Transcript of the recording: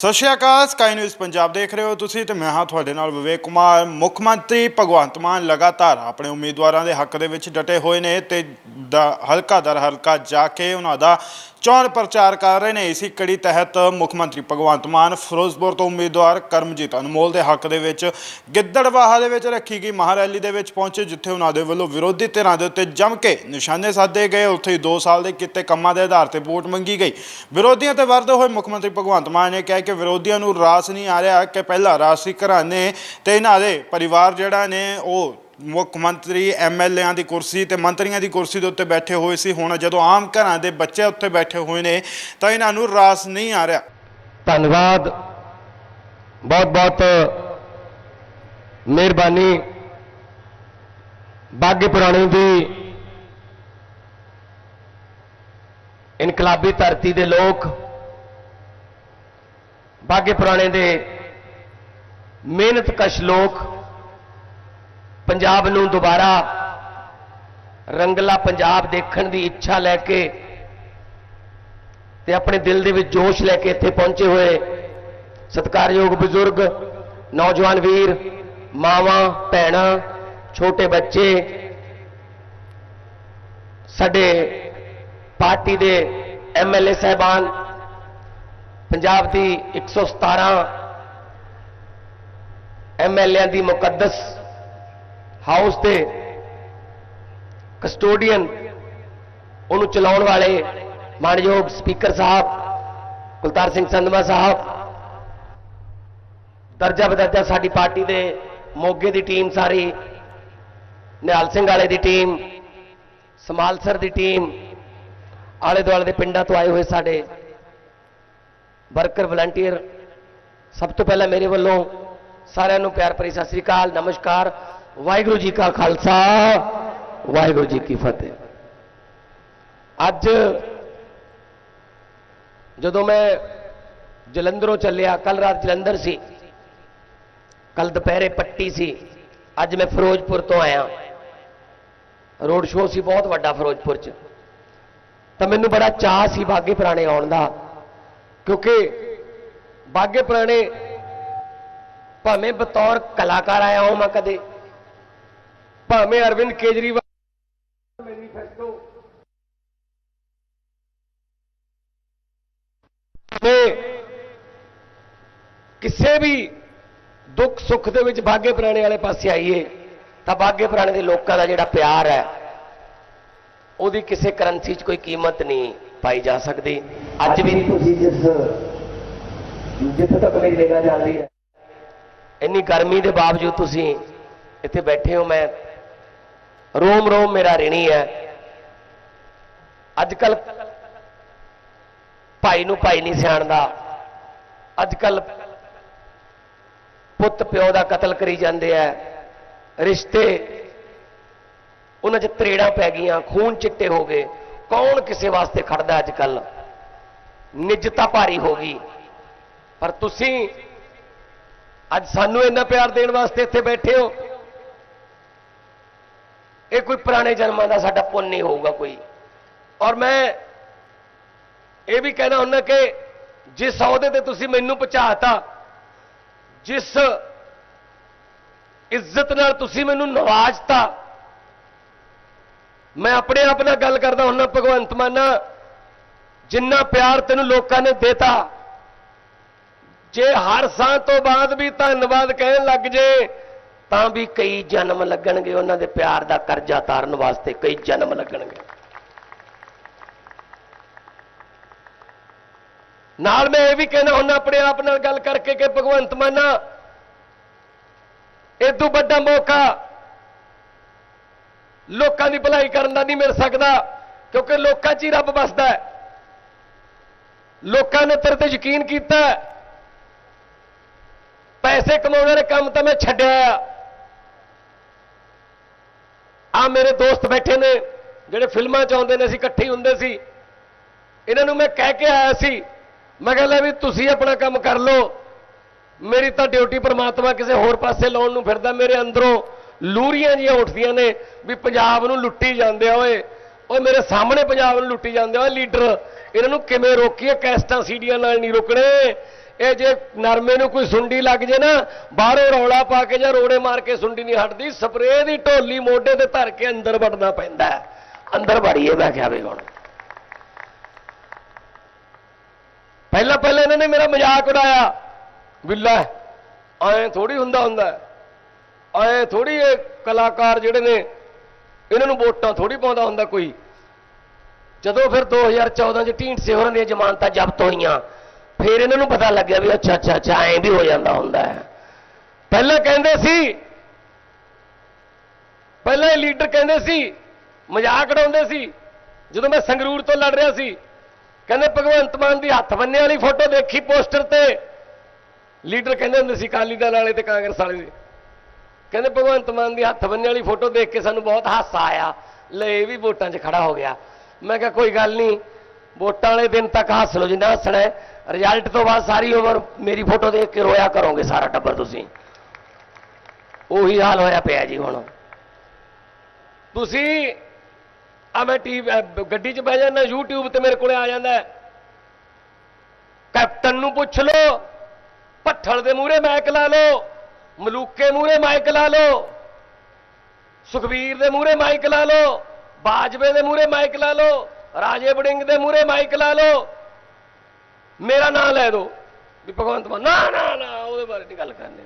ਸਤਿ ਸ਼੍ਰੀ ਅਕਾਲ ਸਕਾਈ ਨਿਊਜ਼ ਪੰਜਾਬ ਦੇਖ ਰਹੇ ਹੋ ਤੁਸੀਂ ਤੇ ਮੈਂ ਹਾਂ ਤੁਹਾਡੇ ਨਾਲ ਵਿਵੇਕ ਕੁਮਾਰ। ਮੁੱਖ ਮੰਤਰੀ ਭਗਵੰਤ ਮਾਨ ਲਗਾਤਾਰ ਆਪਣੇ ਉਮੀਦਵਾਰਾਂ ਦੇ ਹੱਕ ਦੇ ਵਿੱਚ ਡਟੇ ਹੋਏ ਨੇ ਤੇ ਦਾ ਹਲਕਾ ਦਰ ਹਲਕਾ ਜਾ ਕੇ ਉਹਨਾਂ ਦਾ ਚੋਣ ਪ੍ਰਚਾਰ ਕਰ ਰਹੇ ਨੇ। ਇਸੇ ਕੜੀ ਤਹਿਤ ਮੁੱਖ ਮੰਤਰੀ ਭਗਵੰਤ ਮਾਨ ਫਿਰੋਜ਼ਪੁਰ ਤੋਂ ਉਮੀਦਵਾਰ ਕਰਮਜੀਤ ਅਨਮੋਲ ਦੇ ਹੱਕ ਦੇ ਵਿੱਚ ਗਿੱਦੜਵਾਹਾ ਦੇ ਵਿੱਚ ਰੱਖੀ ਗਈ ਮਹਾਰੈਲੀ ਦੇ ਵਿੱਚ ਪਹੁੰਚੇ, ਜਿੱਥੇ ਉਹਨਾਂ ਦੇ ਵੱਲੋਂ ਵਿਰੋਧੀ ਧਿਰਾਂ ਦੇ ਉੱਤੇ ਜੰਮ ਕੇ ਨਿਸ਼ਾਨੇ ਸਾਧੇ ਗਏ। ਉੱਥੇ ਹੀ 2 ਸਾਲ ਦੇ ਕੀਤੇ ਕੰਮਾਂ ਦੇ ਆਧਾਰ ਤੇ ਵੋਟ ਮੰਗੀ ਗਈ। ਵਿਰੋਧੀਆਂ ਤੇ ਵਰਦੇ ਹੋਏ ਮੁੱਖ ਮੰਤਰੀ ਭਗਵੰਤ ਮਾਨ ਨੇ ਕਿਹਾ ਕਿ ਵਿਰੋਧੀਆਂ ਨੂੰ ਰਾਸ ਨਹੀਂ ਆ ਰਿਹਾ ਕਿ ਪਹਿਲਾਂ ਰਾਸੀ ਘਰਾਣੇ ਤੇ ਇਹਨਾਂ ਦੇ ਪਰਿਵਾਰ ਜਿਹੜਾ ਨੇ ਉਹ ਮੁੱਖ ਮੰਤਰੀ ਐਮਐਲਏਆਂ ਦੀ ਕੁਰਸੀ ਤੇ ਮੰਤਰੀਆਂ ਦੀ ਕੁਰਸੀ ਦੇ ਉੱਤੇ ਬੈਠੇ ਹੋਏ ਸੀ। ਹੁਣ ਜਦੋਂ ਆਮ ਘਰਾਂ ਦੇ ਬੱਚੇ ਉੱਤੇ ਬੈਠੇ ਹੋਏ ਨੇ, ਤਾਂ ਇਹਨਾਂ ਨੂੰ ਰਾਸ ਨਹੀਂ ਆ ਰਿਹਾ। ਧੰਨਵਾਦ। ਬਹੁਤ ਬਹੁਤ ਮਿਹਰਬਾਨੀ। ਬਾਗੇ ਪੁਰਾਣੇ ਦੀ ਇਨਕਲਾਬੀ ਧਰਤੀ ਦੇ ਲੋਕ ਬਾਗੇ ਪੁਰਾਣੇ ਦੇ ਮਿਹਨਤ ਕਸ਼ ਲੋਕ ਪੰਜਾਬ ਨੂੰ ਦੁਬਾਰਾ ਰੰਗਲਾ ਪੰਜਾਬ ਦੇਖਣ ਦੀ ਇੱਛਾ ਲੈ ਕੇ ਤੇ ਆਪਣੇ ਦਿਲ ਦੇ ਵਿੱਚ ਜੋਸ਼ ਲੈ ਕੇ ਇੱਥੇ ਪਹੁੰਚੇ ਹੋਏ ਸਤਿਕਾਰਯੋਗ ਬਜ਼ੁਰਗ, ਨੌਜਵਾਨ ਵੀਰ, ਮਾਵਾਂ, ਭੈਣਾਂ, ਛੋਟੇ ਬੱਚੇ, ਸਾਡੇ ਪਾਰਟੀ ਦੇ ਐਮਐਲਏ ਸਹਿਬਾਨ ਪੰਜਾਬ ਦੀ 117 ਐਮਐਲਏਆਂ ਦੀ ਮੁਕੱਦਸ ਹਾਊਸ ਦੇ ਕਸਟੋਡੀਅਨ ਉਹਨੂੰ ਚਲਾਉਣ ਵਾਲੇ ਮਾਨਯੋਗ ਸਪੀਕਰ ਸਾਹਿਬ, ਕੁਲਤਾਰ ਸਿੰਘ ਸੰਧਵਾ ਸਾਹਿਬ, ਦਰਜਾ ਬਦਰਜਾ ਸਾਡੀ ਪਾਰਟੀ ਦੇ ਮੋਗੇ ਦੀ ਟੀਮ ਸਾਰੀ, ਨਿਹਾਲ ਸਿੰਘ ਵਾਲੇ ਦੀ ਟੀਮ ਸਮਾਲਸਰ ਦੀ ਟੀਮ, ਆਲੇ ਦੁਆਲੇ ਦੇ ਪਿੰਡਾਂ ਤੋਂ ਆਏ ਹੋਏ ਸਾਡੇ ਵਰਕਰ, ਵਲੰਟੀਅਰ, ਸਭ ਤੋਂ ਪਹਿਲਾਂ ਮੇਰੇ ਵੱਲੋਂ ਸਾਰਿਆਂ ਨੂੰ ਪਿਆਰ ਭਰੀ ਸਤਿ ਸ੍ਰੀ ਅਕਾਲ, ਨਮਸਕਾਰ, ਵਾਹਿਗੁਰੂ ਜੀ ਕਾ ਖਾਲਸਾ, ਵਾਹਿਗੁਰੂ ਜੀ ਕੀ ਫਤਿਹ। ਅੱਜ ਜਦੋਂ ਮੈਂ ਜਲੰਧਰੋਂ ਚੱਲਿਆ ਕੱਲ ਰਾਤ ਜਲੰਧਰ ਸੀ ਕੱਲ ਦੁਪਹਿਰੇ ਪੱਟੀ ਸੀ, ਅੱਜ ਮੈਂ ਫਿਰੋਜ਼ਪੁਰ ਤੋਂ ਆਇਆ। ਰੋਡ ਸ਼ੋਅ ਸੀ, ਬਹੁਤ ਵੱਡਾ ਫਿਰੋਜ਼ਪੁਰ 'ਚ। ਤਾਂ ਮੈਨੂੰ ਬੜਾ ਚਾਹ ਸੀ ਬਾਗੇ ਪੁਰਾਣੇ ਆਉਣ ਦਾ। ਕਿਉਂਕਿ ਬਾਗੇ ਪੁਰਾਣੇ ਭਾਵੇਂ ਬਤੌਰ ਕਲਾਕਾਰ ਆਇਆ ਹਾਂ ਮੈਂ ਕਦੇ, ਭਾਵੇਂ ਅਰਵਿੰਦ ਕੇਜਰੀਵਾਲ ਮੈਨੀਫੈਸਟੋ ਭਾਵੇਂ ਕਿਸੇ ਵੀ ਦੁੱਖ ਸੁੱਖ ਦੇ ਵਿੱਚ ਬਾਗੇ ਪੁਰਾਣੇ ਵਾਲੇ ਪਾਸੇ ਆਈਏ, ਤਾਂ ਬਾਗੇ ਪੁਰਾਣੇ ਦੇ ਲੋਕਾਂ ਦਾ ਜਿਹੜਾ ਪਿਆਰ ਹੈ, ਉਹਦੀ ਕਿਸੇ ਕਰੰਸੀ 'ਚ ਕੋਈ ਕੀਮਤ ਨਹੀਂ ਪਾਈ ਜਾ ਸਕਦੀ। ਅੱਜ ਵੀ ਤੁਸੀਂ ਜਿਸ ਜਿੱਥੇ ਤੱਕ ਮੇਰੀ ਨਿਗਾਹ ਜਾਂਦੀ ਹੈ। ਇੰਨੀ ਗਰਮੀ ਦੇ ਬਾਵਜੂਦ ਤੁਸੀਂ ਇੱਥੇ ਬੈਠੇ ਹੋ ਮੈਂ ਰੋਮ ਰੋਮ ਮੇਰਾ ਰਿਣੀ ਹੈ। ਅੱਜ ਕੱਲ ਭਾਈ ਨੂੰ ਭਾਈ ਨਹੀਂ ਸਿਆਣਦਾ ਅੱਜ ਕੱਲ ਪੁੱਤ ਪਿਓ ਦਾ ਕਤਲ ਕਰੀ ਜਾਂਦੇ ਆ। ਰਿਸ਼ਤੇ ਉਹਨਾਂ 'ਚ ਤਰੇੜਾਂ ਪੈ ਗਈਆਂ ਖੂਨ ਚਿੱਟੇ ਹੋ ਗਏ। ਕੌਣ ਕਿਸੇ ਵਾਸਤੇ ਖੜਦਾ ਅੱਜ ਕੱਲ ਨਿੱਜਤਾ ਭਾਰੀ ਹੋ ਗਈ। ਪਰ ਤੁਸੀਂ ਅੱਜ ਸਾਨੂੰ ਇੰਨਾ ਪਿਆਰ ਦੇਣ ਵਾਸਤੇ ਇੱਥੇ ਬੈਠੇ ਹੋ। ਇਹ ਕੋਈ ਪੁਰਾਣੇ ਜਨਮਾਂ ਦਾ ਸਾਡਾ ਪੁੰਨ ਨਹੀਂ ਹੋਊਗਾ ਕੋਈ। ਔਰ ਮੈਂ ਇਹ ਵੀ ਕਹਿਣਾ ਹੁੰਦਾ ਕਿ ਜਿਸ ਅਹੁਦੇ ਤੇ ਤੁਸੀਂ ਮੈਨੂੰ ਪਹੁੰਚਾਤਾ, ਜਿਸ ਇੱਜ਼ਤ ਨਾਲ ਤੁਸੀਂ ਮੈਨੂੰ ਨਵਾਜਤਾ, ਮੈਂ ਆਪਣੇ ਆਪ ਨਾਲ ਗੱਲ ਕਰਦਾ ਹੁੰਦਾ, ਭਗਵੰਤ ਮਾਨਾ ਜਿੰਨਾ ਪਿਆਰ ਤੈਨੂੰ ਲੋਕਾਂ ਨੇ ਦਿੱਤਾ, ਜੇ ਹਰ ਸਾਹ ਤੋਂ ਬਾਅਦ ਵੀ ਧੰਨਵਾਦ ਕਹਿਣ ਲੱਗ ਜੇ, ਤਾਂ ਵੀ ਕਈ ਜਨਮ ਲੱਗਣਗੇ ਉਹਨਾਂ ਦੇ ਪਿਆਰ ਦਾ ਕਰਜ਼ਾ ਤਾਰਨ ਵਾਸਤੇ, ਕਈ ਜਨਮ ਲੱਗਣਗੇ। ਨਾਲ ਮੈਂ ਇਹ ਵੀ ਕਹਿਣਾ ਹੁੰਦਾ ਆਪਣੇ ਆਪ ਨਾਲ ਗੱਲ ਕਰਕੇ ਕਿ ਭਗਵੰਤ ਮਾਨਾ ਤੋਂ ਵੱਡਾ ਮੌਕਾ ਲੋਕਾਂ ਦੀ ਭਲਾਈ ਕਰਨ ਦਾ ਨਹੀਂ ਮਿਲ ਸਕਦਾ, ਕਿਉਂਕਿ ਲੋਕਾਂ 'ਚ ਹੀ ਰੱਬ ਵਸਦਾ ਹੈ। ਲੋਕਾਂ ਨੇ ਤੇਰੇ ਤੇ ਯਕੀਨ ਕੀਤਾ ਪੈਸੇ ਕਮਾਉਣ ਵਾਲੇ ਕੰਮ ਤਾਂ ਮੈਂ ਛੱਡਿਆ ਆ। ਆ ਮੇਰੇ ਦੋਸਤ ਬੈਠੇ ਨੇ, ਜਿਹੜੇ ਫਿਲਮਾਂ 'ਚ ਆਉਂਦੇ ਨੇ, ਅਸੀਂ ਇਕੱਠੇ ਹੁੰਦੇ ਸੀ। ਇਹਨਾਂ ਨੂੰ ਮੈਂ ਕਹਿ ਕੇ ਆਇਆ ਸੀ, ਮੈਂ ਕਿਹਾ, ਲੈ ਵੀ ਤੁਸੀਂ ਆਪਣਾ ਕੰਮ ਕਰ ਲਓ। ਮੇਰੀ ਤਾਂ ਡਿਊਟੀ ਪਰਮਾਤਮਾ ਕਿਸੇ ਹੋਰ ਪਾਸੇ ਲਾਉਣ ਨੂੰ ਫਿਰਦਾ, ਮੇਰੇ ਅੰਦਰੋਂ ਲੂਰੀਆਂ ਜੀਆਂ ਉੱਠਦੀਆਂ ਨੇ ਵੀ ਪੰਜਾਬ ਨੂੰ ਲੁੱਟੀ ਜਾਂਦੇ ਆ ਓਏ। ਓਏ ਮੇਰੇ ਸਾਹਮਣੇ ਪੰਜਾਬ ਨੂੰ ਲੁੱਟੀ ਜਾਂਦੇ ਆ ਲੀਡਰ। ਇਹਨਾਂ ਨੂੰ ਕਿਵੇਂ ਰੋਕੀਏ? ਕੈਸਟਾਂ ਸੀਡੀਆਂ ਨਾਲ ਨਹੀਂ ਰੁਕਣੇ। ਇਹ ਜੇ ਨਰਮੇ ਨੂੰ ਕੋਈ ਸੁੰਡੀ ਲੱਗ ਜੇ ਨਾ, ਬਾਹਰੋਂ ਰੌਲਾ ਪਾ ਕੇ ਜਾਂ ਰੋੜੇ ਮਾਰ ਕੇ ਸੁੰਡੀ ਨਹੀਂ ਹਟਦੀ, ਸਪਰੇਅ ਦੀ ਢੋਲੀ ਮੋਢੇ ਤੇ ਧਰ ਕੇ ਅੰਦਰ ਵੜਨਾ ਪੈਂਦਾ ਅੰਦਰ ਵੜੀਏ, ਮੈਂ ਕਿਹਾ ਵੀ ਹੁਣ। ਪਹਿਲਾਂ ਪਹਿਲਾਂ ਇਹਨਾਂ ਨੇ ਮੇਰਾ ਮਜ਼ਾਕ ਉਡਾਇਆ। ਬਿੱਲਾ ਐਂ ਥੋੜੀ ਹੁੰਦਾ ਹੁੰਦਾ। ਐ ਥੋੜੀ ਇਹ ਕਲਾਕਾਰ ਜਿਹੜੇ ਨੇ ਇਹਨਾਂ ਨੂੰ ਵੋਟਾਂ ਥੋੜੀ ਪਾਉਂਦਾ ਹੁੰਦਾ ਕੋਈ। ਜਦੋਂ ਫਿਰ 2014 ਚ ਢੀਂਡਸੇ ਹੋਰਾਂ ਦੀਆਂ ਜ਼ਮਾਨਤਾਂ ਜ਼ਬਤ ਹੋਈਆਂ, ਫਿਰ ਇਹਨਾਂ ਨੂੰ ਪਤਾ ਲੱਗਿਆ ਵੀ ਅੱਛਾ ਅੱਛਾ ਅੱਛਾ, ਐਂ ਵੀ ਹੋ ਜਾਂਦਾ ਹੁੰਦਾ ਹੈ। ਪਹਿਲਾਂ ਕਹਿੰਦੇ ਸੀ, ਪਹਿਲਾਂ ਇਹ ਲੀਡਰ ਕਹਿੰਦੇ ਸੀ, ਮਜ਼ਾਕ ਉਡਾਉਂਦੇ ਸੀ। ਜਦੋਂ ਮੈਂ ਸੰਗਰੂਰ ਤੋਂ ਲੜ ਰਿਹਾ ਸੀ, ਕਹਿੰਦੇ ਭਗਵੰਤ ਮਾਨ ਦੀ ਹੱਥ ਬੰਨੇ ਵਾਲੀ ਫੋਟੋ ਦੇਖੀ ਪੋਸਟਰ ਤੇ। ਲੀਡਰ ਕਹਿੰਦੇ ਹੁੰਦੇ ਸੀ ਕਾਲੀ ਦਲ ਵਾਲੇ ਤੇ ਕਾਂਗਰਸ ਵਾਲੇ ਦੇ। ਕਹਿੰਦੇ, ਭਗਵੰਤ ਮਾਨ ਦੀ ਹੱਥ ਬੰਨੇ ਵਾਲੀ ਫੋਟੋ ਦੇਖ ਕੇ ਸਾਨੂੰ ਬਹੁਤ ਹਾਸਾ ਆਇਆ। ਲੈ, ਇਹ ਵੀ ਵੋਟਾਂ 'ਚ ਖੜਾ ਹੋ ਗਿਆ। ਮੈਂ ਕਿਹਾ, ਕੋਈ ਗੱਲ ਨਹੀਂ, ਵੋਟਾਂ ਵਾਲੇ ਦਿਨ ਤੱਕ ਹੱਸ ਲਓ ਜਿੰਨਾ ਹੱਸਣਾ ਰਿਜ਼ਲਟ ਤੋਂ ਬਾਅਦ ਸਾਰੀ ਉਮਰ ਮੇਰੀ ਫੋਟੋ ਦੇਖ ਕੇ ਰੋਇਆ ਕਰੋਗੇ ਸਾਰਾ ਟੱਬਰ ਤੁਸੀਂ। ਉਹੀ ਹਾਲ ਹੋਇਆ ਪਿਆ ਜੀ ਹੁਣ। ਤੁਸੀਂ ਆ ਮੈਂ ਟੀਵੀ ਗੱਡੀ 'ਚ ਬਹਿ ਜਾਂਦਾ, YouTube ਤੇ ਮੇਰੇ ਕੋਲੇ ਆ ਜਾਂਦਾ ਕੈਪਟਨ ਨੂੰ ਪੁੱਛ ਲਓ, ਭੱਠਲ ਦੇ ਮੂਹਰੇ ਮੈਕ ਲਾ ਲਓ। ਮਲੂਕੇ ਮੂਹਰੇ ਮਾਈਕ ਲਾ ਲਓ। ਸੁਖਬੀਰ ਦੇ ਮੂਹਰੇ ਮਾਈਕ ਲਾ ਲਓ। ਬਾਜਵੇ ਦੇ ਮੂਹਰੇ ਮਾਈਕ ਲਾ ਲਓ। ਰਾਜੇ ਵੜਿੰਗ ਦੇ ਮੂਹਰੇ ਮਾਈਕ ਲਾ ਲਓ। ਮੇਰਾ ਨਾਮ ਲੈ ਦਿਓ। ਵੀ ਭਗਵੰਤ ਮਾਨ, ਨਾ ਨਾ ਨਾ, ਉਹਦੇ ਬਾਰੇ ਨਹੀਂ ਗੱਲ ਕਰਨੀ